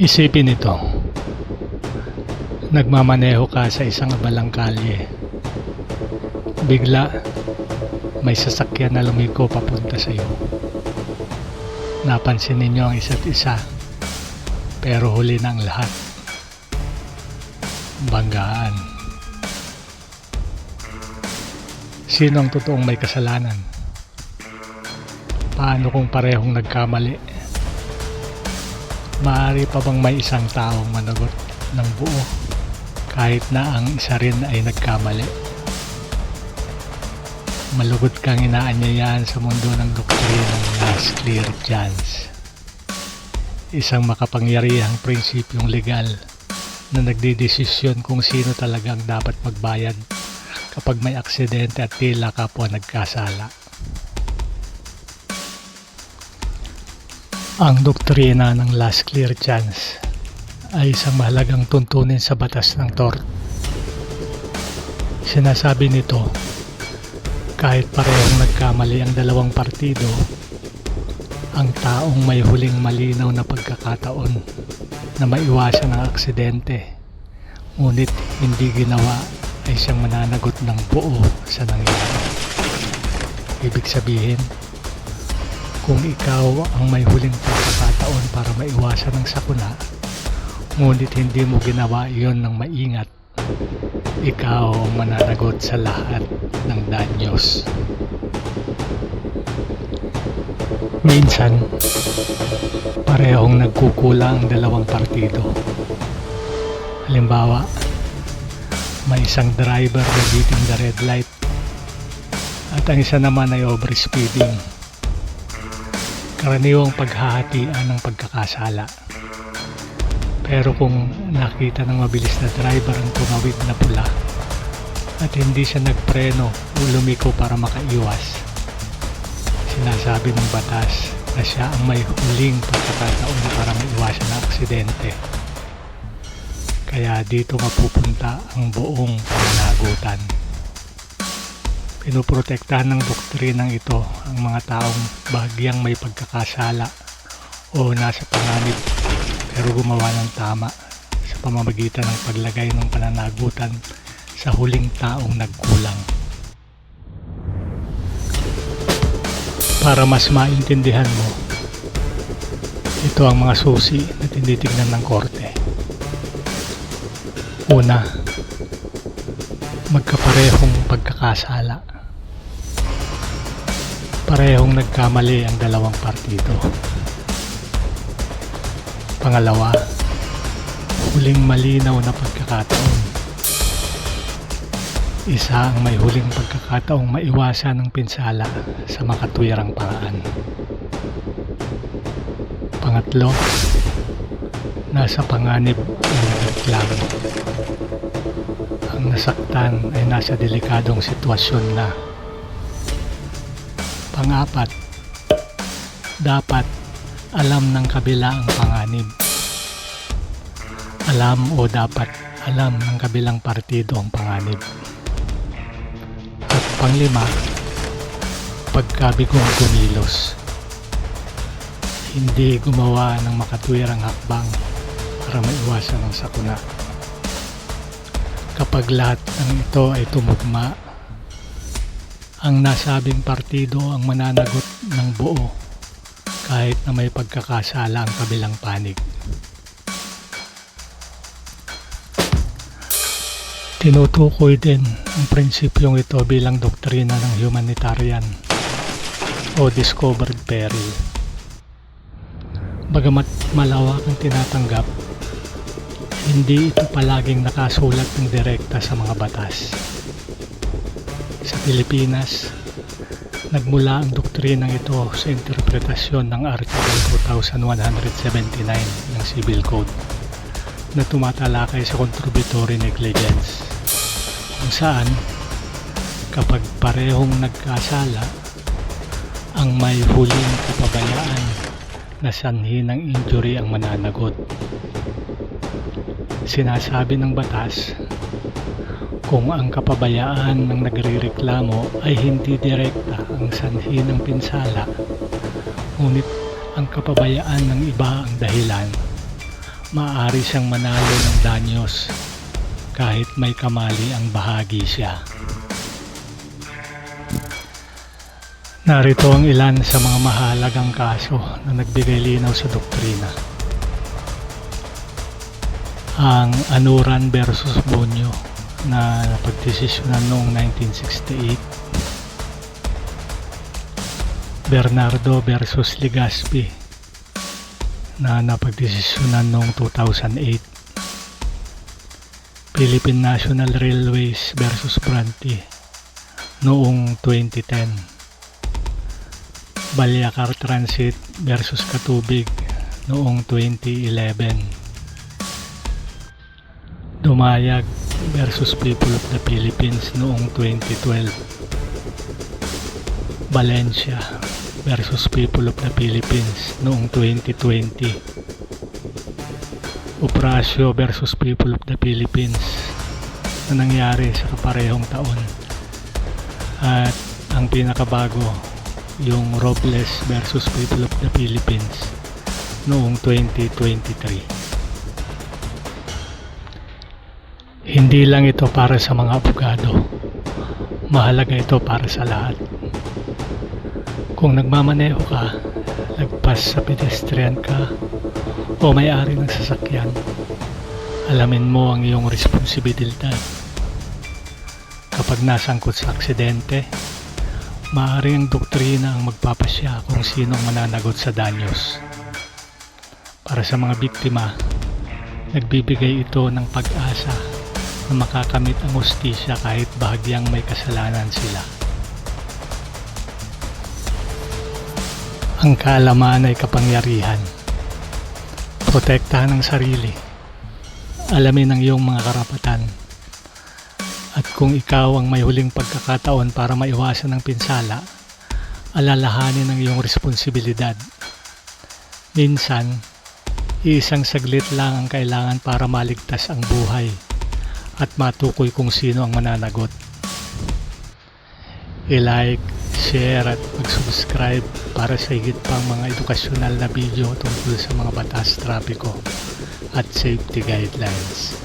Isipin ito. Nagmamaneho ka sa isang abalang kalye. Bigla, may sasakyan na lumiko papunta sa iyo. Napansin ninyo ang isa't isa, pero huli na ang lahat. Banggaan. Sino ang totoong may kasalanan? Paano kung parehong nagkamali? Maaari pa bang may isang taong managot ng buo kahit na ang isa rin ay nagkamali? Malugod kang inaanyayahan sa mundo ng doktrinang last clear chance. Isang makapangyarihang prinsipyong legal na nagdidesisyon kung sino talagang dapat magbayad kapag may aksidente at tila kapwa nagkasala. Ang doktrina ng last clear chance ay isang mahalagang tuntunin sa batas ng tort. Sinasabi nito, kahit parehong nagkamali ang dalawang partido, ang taong may huling malinaw na pagkakataon na maiwasan ang aksidente, ngunit hindi ginawa ay siyang mananagot ng buo sa nangyari. Ibig sabihin, kung ikaw ang may huling pagkakataon para maiwasan ang sakuna, ngunit hindi mo ginawa iyon ng maingat, ikaw ang mananagot sa lahat ng danyos. Minsan, parehong nagkukulang ang dalawang partido. Halimbawa, may isang driver na beating the red light at ang isa naman ay overspeeding karaniwang paghahatian ng pagkakasala. Pero kung nakita ng mabilis na driver ang tumawid na pula at hindi siya nagpreno o lumiko para makaiwas, sinasabi ng batas na siya ang may huling pagkakataon para maiwasan ang aksidente. Kaya dito mapupunta ang buong pananagutan. Pinoprotektahan ng doktrinang ito ang mga taong bahagyang may pagkakasala o nasa panganib pero gumawa ng tama sa pamamagitan ng paglagay ng pananagutan sa huling taong nagkulang. Para mas maintindihan mo, ito ang mga susi na tinitignan ng korte. Una, magkaparehong pagkakasala. Parehong nagkamali ang dalawang partido. Pangalawa, huling malinaw na pagkakataon. Isa ang may huling pagkakataong maiwasan ng pinsala sa makatwirang paraan. Pangatlo, nasa panganib ang nagreklamo. Ang nasaktan ay nasa delikadong sitwasyon na. Pangapat, dapat alam ng kabila ang panganib. Alam o dapat alam ng kabilang partido ang panganib. At panglima, pagkabigong kumilos. Hindi gumawa ng makatwirang hakbang para maiwasan ang sakuna. Kapag lahat ng ito ay tumugma, ang nasabing partido ang mananagot ng buo kahit na may pagkakasala ang kabilang panig. Tinutukoy din ang prinsipyong ito bilang doktrina ng humanitarian o discovered peril. Bagamat malawak ang tinatanggap, hindi ito palaging nakasulat ng direkta sa mga batas. Sa Pilipinas, nagmula ang doktrinang ito sa interpretasyon ng Article 2179 ng Civil Code na tumatalakay sa contributory negligence kung saan kapag parehong nagkasala ang may huling kapabayaan na sanhi ng injury ang mananagot. Sinasabi ng batas kung ang kapabayaan ng nagrereklamo ay hindi direkta ang sanhi ng pinsala, ngunit ang kapabayaan ng iba ang dahilan, maaari siyang manalo ng danyos kahit may kamali ang bahagi siya. Narito ang ilan sa mga mahalagang kaso na nagbigay linaw sa doktrina. Ang Anuran versus Bonyo na napagdesisyonan noong 1968. Bernardo versus Legazpi na napagdesisyonan noong 2008. Philippine National Railways versus Branty noong 2010. Balyacar Transit versus Katubig noong 2011. Dumayag versus People of the Philippines noong 2012. Valencia versus People of the Philippines noong 2020. Oprasyo versus People of the Philippines na nangyari sa kaparehong taon. At ang pinakabago, yung Robles versus People of the Philippines noong 2023. Hindi lang ito para sa mga abogado. Mahalaga ito para sa lahat. Kung nagmamaneho ka, lagpas sa pedestrian ka, o may-ari ng sasakyan, alamin mo ang iyong responsibilidad. Kapag nasangkot sa aksidente, maaari ang doktrina ang magpapasya kung sinong mananagot sa danyos. Para sa mga biktima, nagbibigay ito ng pag-asa na makakamit ang ustisya kahit bahagyang may kasalanan sila. Ang kaalaman ay kapangyarihan. Protektahan ang sarili. Alamin ang iyong mga karapatan. At kung ikaw ang may huling pagkakataon para maiwasan ang pinsala, alalahanin ang iyong responsibilidad. Minsan, iisang saglit lang ang kailangan para maligtas ang buhay at matukoy kung sino ang mananagot. I-like, share at mag-subscribe para sa higit pang mga edukasyonal na video tungkol sa mga batas trapiko at safety guidelines.